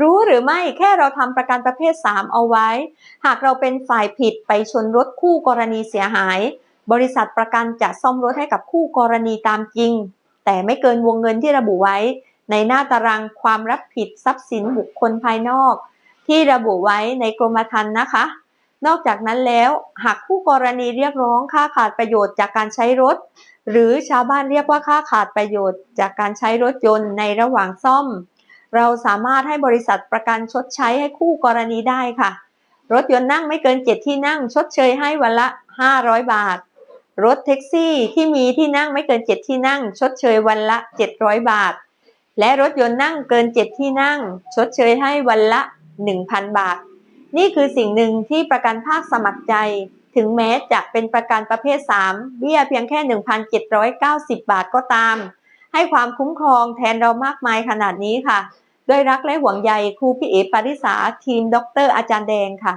รู้หรือไม่แค่เราทำประกันประเภท 3 เอาไว้ หากเราเป็นฝ่ายผิดไปชนรถคู่กรณีเสียหาย บริษัทประกันจะซ่อมรถให้กับคู่กรณีตามจริง แต่ไม่เกินวงเงินที่ระบุไว้ ในหน้าตารางความรับผิดทรัพย์สินบุคคลภายนอก ที่ระบุไว้ในกรมธรรม์นะคะ นอกจากนั้นแล้วหากคู่กรณีเรียกร้องค่าขาดประโยชน์จากการใช้รถ หรือชาวบ้านเรียกว่าค่าขาดประโยชน์ จากการใช้รถยนต์ในระหว่างซ่อม เราสามารถให้บริษัทประกันชดใช้ให้คู่กรณีได้ค่ะ รถยนต์นั่งไม่เกิน 7 ที่นั่งชดเชยให้วันละ 500 บาท รถแท็กซี่ที่มีที่นั่งไม่เกิน 7 ที่นั่ง ชดเชยวันละ 700 บาท และรถยนต์นั่งเกิน 7 ที่นั่ง ชดเชยให้วันละ 1,000 บาท นี่คือสิ่งหนึ่งที่ประกันภาคสมัครใจ ถึงแม้จะเป็นประกันประเภท 3 เบี้ยเพียงแค่ 1,790 บาทก็ตาม ให้ความคุ้มครองแทนเรามากมายขนาดนี้ค่ะ ด้วยรักและห่วงใยครูพี่เอ๋ปาริสาทีมด็อกเตอร์อาจารย์แดงค่ะ